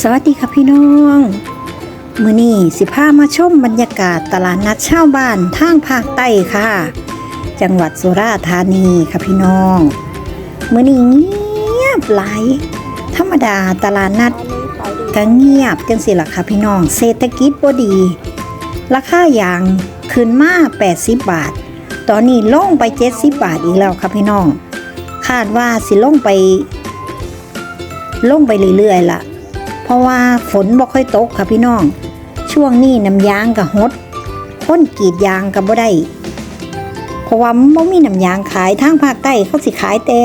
สวัสดีค่ะพี่น้องมือนี้สิพามาชมบรรยากาศตลาดนัดเช่าบ้านทางภาคใต้ค่ะ จังหวัดสุราษฎร์ธานีค่ะพี่น้องมือนี้เงียบไหลธรรมดาตลาดนัดก็เงียบจังสิล่ะค่ะพี่น้อง เศรษฐกิจบ่ดี ราคาอย่างขึ้นมา 80 บาท ตอนนี้ลงไป 70 บาทอีกแล้วค่ะพี่น้อง คาดว่าสิลงไปลงไปเรื่อยๆล่ะ ราะว่าฝนบ่ค่อยตกค่ะพี่น้อง ช่วงนี้น้ำยางกับฮดพ้นกีดยางกับบ่ได้เพราะว่ามันบ่มีน้ำยางขายทางภาคใต้เขาสิขายแต่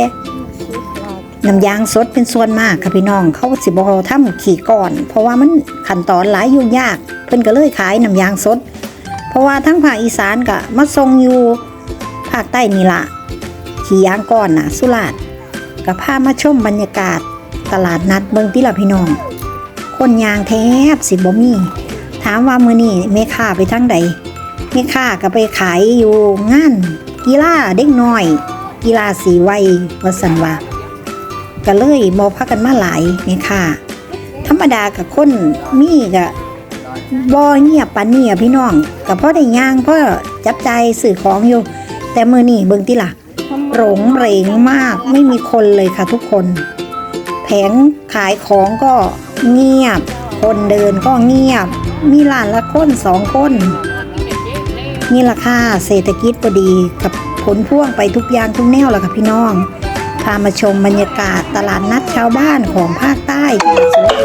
น้ำยางสดเป็นส่วนมากค่ะพี่น้อง เขาสิบ่ทำขี่ก่อน เพราะว่ามันขั้นตอนหลายยุ่งยาก เพิ่นก็เลยขายน้ำยางสด เพราะว่าทั้งภาคอีสานก็มาส่งอยู่ภาคใต้นี่ละขี่ยางก่อนน่ะสุราษฎร์ก็พามาชมบรรยากาศตลาดนัดเบิงที่ละพี่น้อง คนยางแทบสิบ่มีถามว่ามือนี้แม่ค้าไปทางใดแม่ค้าก็ไปขายอยู่งานกีฬาเด็กน้อย กีฬาสีวัยว่าสันว่าก็เลยบ่พากันมาหลายแม่ค้าธรรมดากับคนมีก็บ่เงียบปานเนี้อะพี่น้องก็พอได้ย่างพอจับใจายซื้อของอยู่ แต่มือนี้เบิ่งติล่ะโรงเหรงมากไม่มีคนเลยค่ะทุกคน แผงขายของก็ เงียบ คนเดินก็เงียบ มีหลานละคนสองคน นี่ราคาเศรษฐกิจพอดีกับผลพ่วงไปทุกอย่างทุกแนวแล้วค่ะพี่น้อง พามาชมบรรยากาศตลาดนัดชาวบ้านของภาคใต้สวย